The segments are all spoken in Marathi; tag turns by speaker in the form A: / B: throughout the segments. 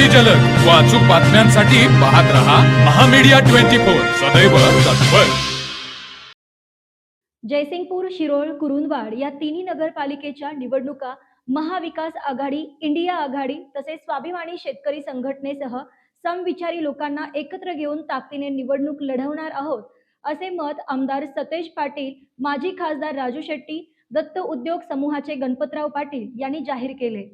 A: अगदी जलद. व अचूक बातम्यांसाठी पाहत रहा महामीडिया ट्वेंटी फोर. सदैव तत्पर.
B: जयसिंगपूर शिरोळ कुरुंदवाड या तिन्ही नगरपालिकेच्या निवडणुका महाविकास आघाडी इंडिया आघाडी तसेच स्वाभिमानी शेतकरी संघटनेसह समविचारी लोकांना एकत्र घेऊन ताकदीने निवडणूक लढवणार आहोत असे मत आमदार सतेज पाटील माजी खासदार राजू शेट्टी दत्त उद्योग समूहाचे गणपतराव पाटील यांनी जाहीर केले.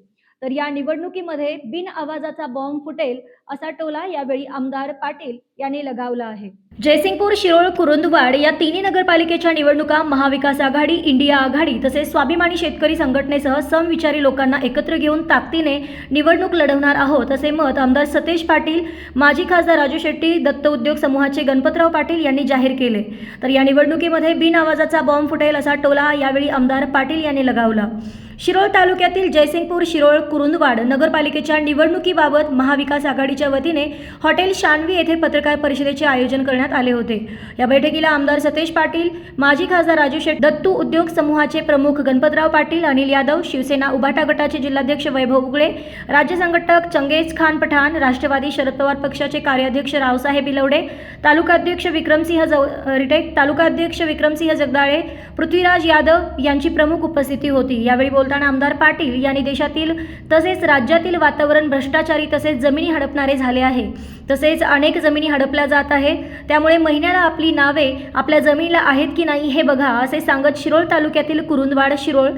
B: तर या निवडणुकीमध्ये बिन आवाजाचा बॉम्ब फुटेल असा टोला यावेळी आमदार पाटील यांनी लगावला आहे. जयसिंगपूर शिरोळ कुरुंदवाड या तिन्ही नगरपालिकेच्या निवडणुका महाविकास आघाडी इंडिया आघाडी तसेच स्वाभिमानी शेतकरी संघटनेसह समविचारी लोकांना एकत्र घेऊन ताकदीने निवडणूक लढवणार आहोत असे मत आमदार सतेज पाटील माजी खासदार राजू शेट्टी दत्त उद्योग समूहाचे गणपतराव पाटील यांनी जाहीर केले. तर या निवडणुकीमध्ये बिन आवाजाचा बॉम्ब फुटेल असा टोला यावेळी आमदार पाटील यांनी लगावला. शिरोळ तालुक्यातील जयसिंगपूर शिरोळ कुरुंदवाड नगरपालिकेच्या निवडणुकीबाबत महाविकास आघाडीच्या वतीने हॉटेल शानवी येथे पत्रकार परिषदेचे आयोजन करण्यात आले होते. या बैठकीला आमदार सतेज पाटील माजी खासदार राजू शेट दत्तू उद्योग समूहाचे प्रमुख गणपतराव पाटील अनिल यादव शिवसेना उभाटा गटाचे जिल्हाध्यक्ष वैभव उगळे राज्य संघटक चंगेज खान पठाण राष्ट्रवादी शरद पवार पक्षाचे कार्याध्यक्ष रावसाहेब बिलवडे तालुकाध्यक्ष विक्रमसिंह जव रिटेक तालुकाध्यक्ष विक्रमसिंह जगदाळे पृथ्वीराज यादव यांची प्रमुख उपस्थिती होती. यावेळी बोलताना आमदार पाटील यांनी देशातील तसेच राज्यातील वातावरण भ्रष्टाचारी तसेच जमिनी हडपणारे झाले आहे. तसेच अनेक जमिनी हडपल्या जात आहेत. त्यामुळे महिन्याला आपली नावे आपल्या जमिनीला आहेत की नाही हे बघा असे सांगत शिरोळ तालुक्यातील कुरुंदवाड शिरोळ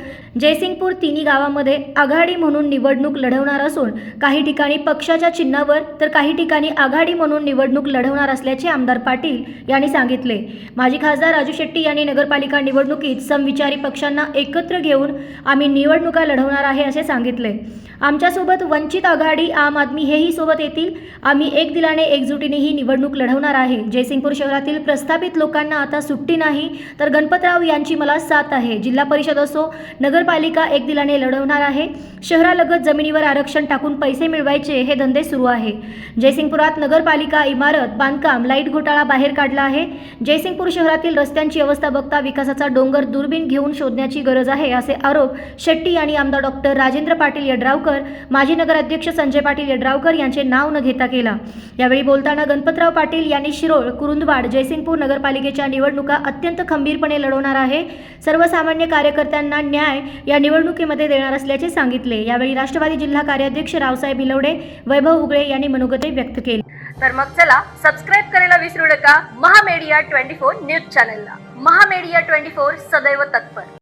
B: जयसिंगपूर तिन्ही गावामध्ये आघाडी म्हणून निवडणूक लढवणार असून काही ठिकाणी पक्षाच्या चिन्हावर तर काही ठिकाणी आघाडी म्हणून निवडणूक लढवणार असल्याचे आमदार पाटील यांनी सांगितले. माजी खासदार राजू शेट्टी यांनी नगरपालिका निवडणुकीत समविचारी पक्षांना एकत्र घेऊन आम्ही निवडणुका लढवणार आहे असे सांगितले. आमच्यासोबत वंचित आघाडी आम आदमी हेही सोबत येतील. आम्ही एक दिलाने एकजुटीने ही निवडणूक लढवणार आहे. जयसिंगपूर शहरातील प्रस्थापित लोकांना आता सुट्टी नाही तर गणपतराव यांची मला साथ आहे. जिल्हा परिषद असो नगरपालिका एक दिलाने लढवणार आहे. शहरालगत जमिनीवर आरक्षण टाकून पैसे मिळवायचे हे धंदे सुरू आहे. जयसिंगपुरात नगरपालिका इमारत बांधकाम लाइट घोटाळा बाहेर काढला आहे. जयसिंगपूर शहरातील रस्त्यांची अवस्था बघता विकासाचा डोंगर दुर्बीण घेऊन शोधण्याची गरज आहे असे आरोप शेट्टी आणि आमदार डॉक्टर राजेंद्र पाटील यड्रावकर माजी नगराध्यक्ष संजय पाटील यड्रावकर यांचे नाव न घेता केला. यावेळी बोलताना गणपतराव पाटील यांनी शिरोळ कुरुंदवाड जयसिंगपूर नगरपालिकेच्या निवडणुका अत्यंत खंबीरपणे लढवणार आहे. सर्वसामान्य कार्यकर्त्यांना न्याय या निवडणुकीमध्ये देणार असल्याचे सांगितले. यावेळी राष्ट्रवादी जिल्हा कार्याध्यक्ष रावसाहेब बिलवडे वैभव उगळे यांनी मनोगते व्यक्त केले.
C: तर मग चला सबस्क्राईब करायला विसरू नका. महामेडिया ट्वेंटी फोर न्यूज चॅनलला. महामेडिया ट्वेंटी फोर सदैव तत्पर.